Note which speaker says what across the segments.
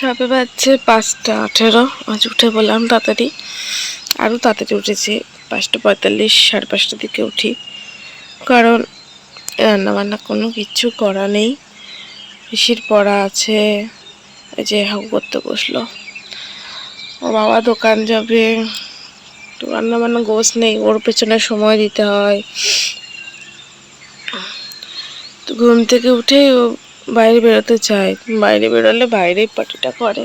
Speaker 1: সবে বাজছে পাঁচটা আঠেরো। আজ উঠে বললাম তাড়াতাড়ি। আরও তাড়াতাড়ি উঠেছি। পাঁচটা পঁয়তাল্লিশ, সাড়ে পাঁচটার দিকে উঠি। কারণ রান্নাবান্না কোনো কিছু করা নেই। পিসির পড়া আছে। এই যে হাউ করতে বসল। ও বাবা দোকান যাবে। তো রান্নাবান্না গোছ নেই। ওর পেছনে সময় দিতে হয়। তো ঘুম থেকে উঠেই ও বাইরে বেরোতে চায়। বাইরে বেরোলে বাইরেই পার্টিটা করে।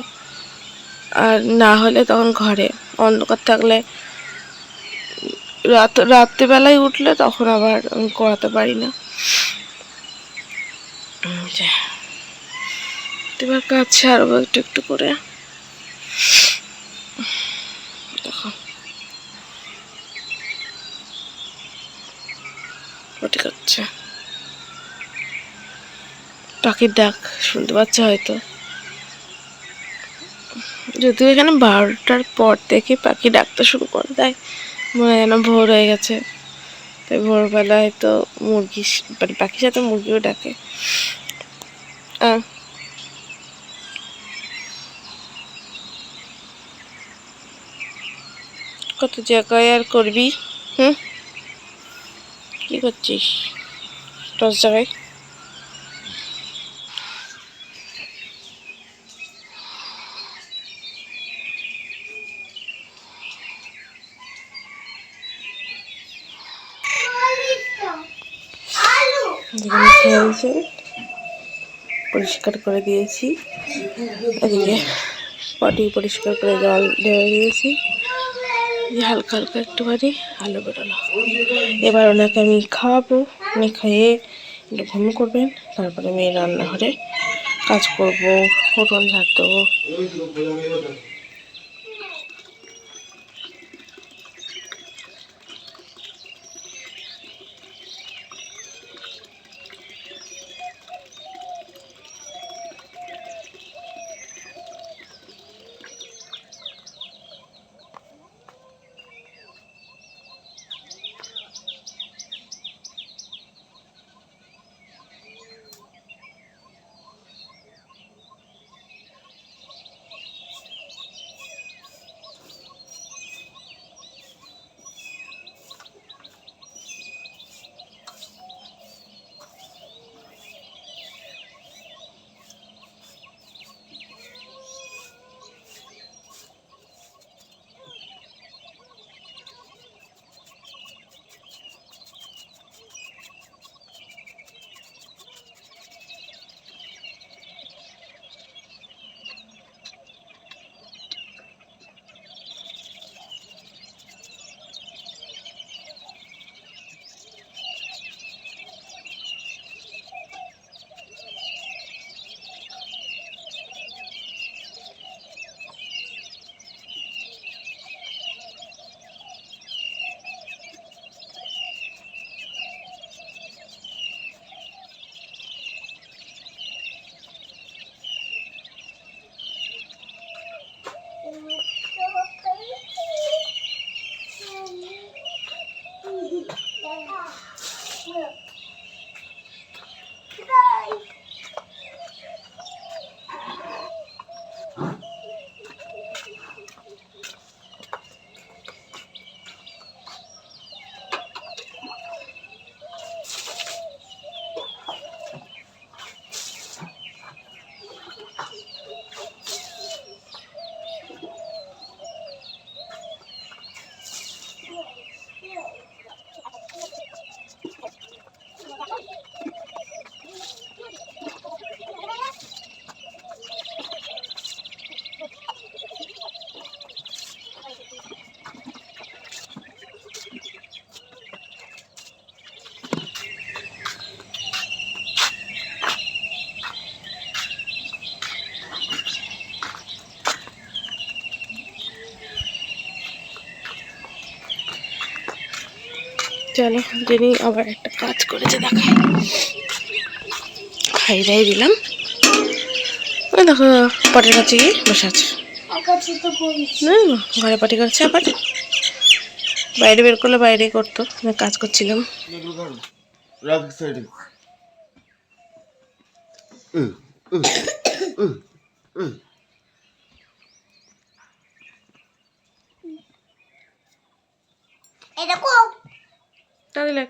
Speaker 1: আর না হলে তখন ঘরে। অন্ধকার থাকলে রাত, রাত্রিবেলায় উঠলে তখন আবার আমি করাতে পারি না। এবার কাজ ছাড়বো একটু একটু করে। রুটি করছে পাখির ডাক শুনতে পাচ্ছে হয়তো। যদিও এখানে বারোটার পর থেকে পাখি ডাকতে শুরু করে দেয় মনে হয় যেন ভোর হয়ে গেছে। তাই ভোরবেলায় তো মুরগি মানে পাখির সাথে মুরগিও ডাকে। কত জায়গায় আর করবি, হুম? কি করছিস? দশ জায়গায়? যেখানে পরিষ্কার করে দিয়েছি। এদিকে পটি পরিষ্কার করে জল ঢেলে দিয়েছি। হালকা হালকা একটুখানি আলু বেরোলো। এবার ওনাকে আমি খাওয়াবো। উনি খাইয়ে একটু ঘুম করবেন। তারপরে আমি রান্নাঘরে কাজ করব, উঠোন ঝাড় দেবো। চলো যিনি আবার একটা কাজ করেছে দেখাই খাই দাই দিলাম। দেখো, পটের কাছে গিয়ে বসে আছে। ঘরে পাটি করছে আবার। বাইরে বের করলে বাইরেই করতো কাজ করছিলাম।
Speaker 2: এরকম
Speaker 1: তাহলে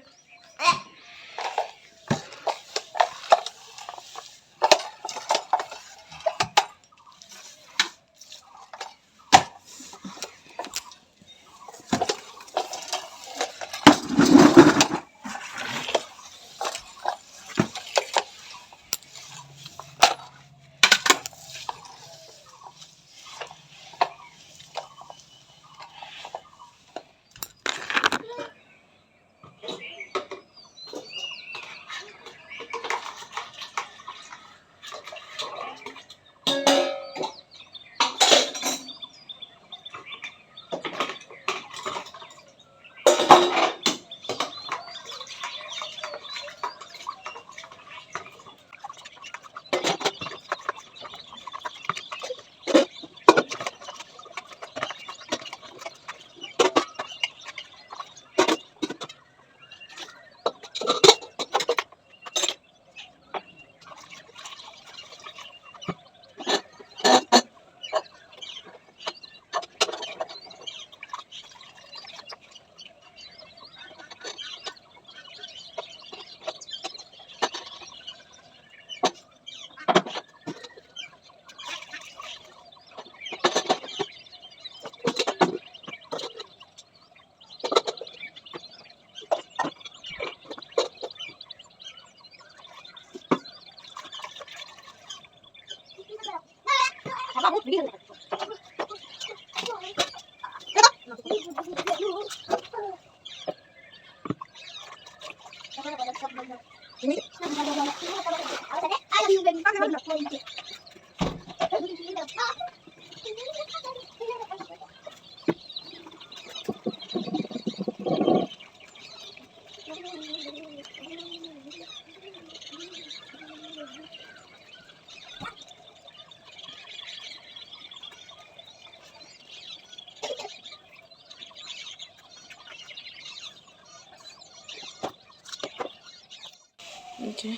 Speaker 1: যে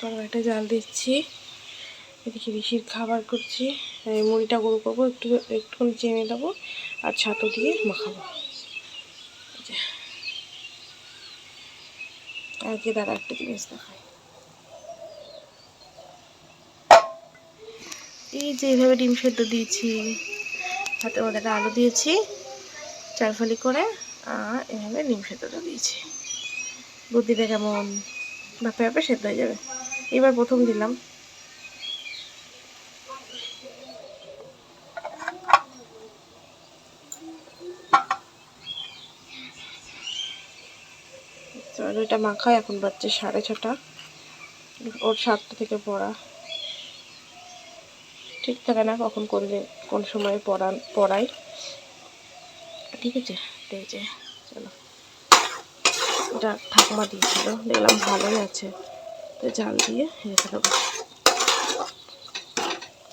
Speaker 1: তরকারিটা জাল দিচ্ছি। এদিকে ঋষির খাবার করছি। মুড়িটা গুঁড়ো করব, একটু, একটুখানি চেনে দেবো আর ছাতু দিয়ে মাখাবো। আজকে দাদা একটা জিনিস দেখায়। এই যে এইভাবে ডিম সেদ্ধ দিয়েছি, হাতে মধ্যে আলু দিয়েছি চারফালি করে, আর এভাবে ডিম সেদ্ধটা দিয়েছি। বুদ্ধিটা কেমন? বাপে বাপে সেদ্ধ হয়ে যাবে। এবার প্রথম দিলাম। তো এটা মাখায়, এখন বাচ্চা সাড়ে ছটা। ওর সাতটা থেকে পড়া। ঠিক থাকে না কখন করলে কোন সময় পড়ান, পড়াই। ঠিক আছে? ঠিক আছে চলো। এটা ঠাকুমা দিয়েছিল। দেখলাম ভালোই আছে। তো জাল দিয়ে রেখে দেবো।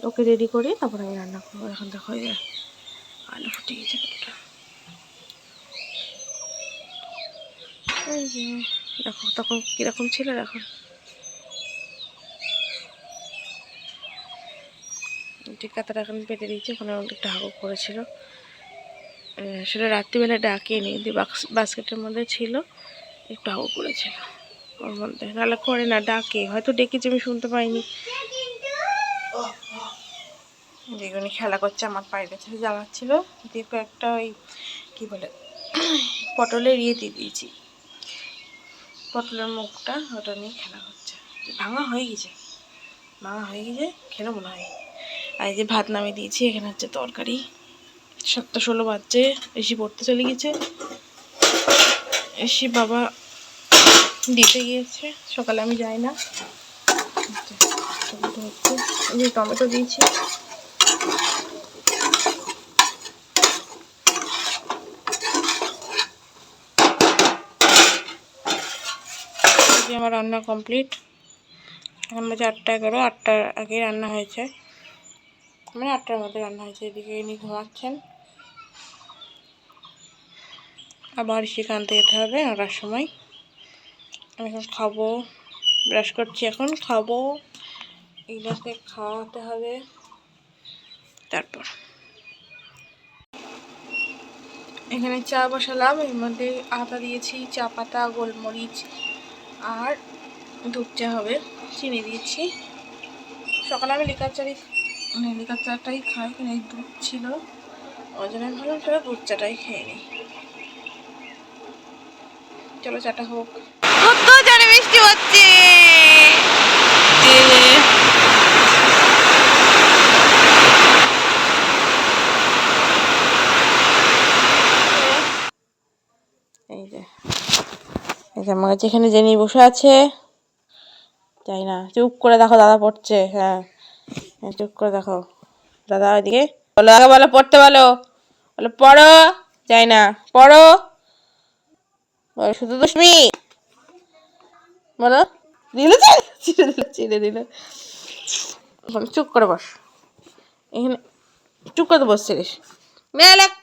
Speaker 1: ওকে রেডি করি তারপর আমি রান্না করব। এখন দেখো আলু ফুটে গেছে দেখো তখন কীরকম ছিল এখন ঠিক কাতাটা এখন পেটে দিয়েছি, ওখানে একটু হাগু করেছিল। সেটা রাত্রিবেলা ডাকিনি দিয়ে বাস্কেটের মধ্যে ছিল। একটু হাগু করেছিল ওর মধ্যে নাহলে করে না, ডাকে। হয়তো ডেকেছে, আমি শুনতে পাইনি। যেগুলো খেলা করছে, আমার পায়ের কাছে জ্বালাচ্ছিল। দিয়ে কয়েকটা ওই, কী বলে, পটলের ইয়ে দিয়ে দিয়েছি। পটলের মুখটা ওটা নিয়ে খেলা করছে। ভাঙা হয়ে গেছে। ভাঙা হয়ে গেছে, খেলে মনে হয়। আর এই যে ভাত নামিয়ে দিয়েছি, এখানে হচ্ছে তরকারি। সাতটা ষোলো বাজছে, এসি পড়তে চলে গেছে। এসি বাবা দিতে গিয়েছে। সকালে আমি যাই না। টমেটো দিয়েছি। আমার রান্না কমপ্লিট। এখন বাজে আটটা এগারো, আটটার আগে রান্না হয়েছে। মানে আটটার মধ্যে রান্না হয়েছে। এদিকে ইনি ঘুমাচ্ছেন। আবার সেখানতে যেতে হবে নটার সময়। আমি এখন খাব ব্রাশ করছি এখন, খাব। এগুলোকে খাওয়াতে হবে। তারপর। এখানে চা বসালাম, এর মধ্যে আটা দিয়েছি, চা পাতা, গোলমরিচ আর দুধ চা হবে, চিনি দিয়েছি। সকালে আমি লিকার চাই মানে লিকার চাটাই খাই, কিন্তু দুধ ছিল। ওই জন্য ভাবলাম দুধ চাটাই খেয়ে নিই। চলো চাটা হোক। কত জানে বৃষ্টি হচ্ছে। এই যে। এই যে আমার কাছে এখানে জেনি বসে আছে। যাই না চুপ করে দেখো দাদা পড়ছে হ্যাঁ। হ্যাঁ, চুপ করে দেখো। দাদা ওইদিকে। বলো আগে বলো পড়তে বলো। বলো পড়ো। যাই না পড়ো। শুধু দুষ্মি বলো। দিল? ছিঁড়ে দিল ছিঁড়ে দিল। চুপ করে বস। এখানে চুপ করে বসছিলিস। মেলাক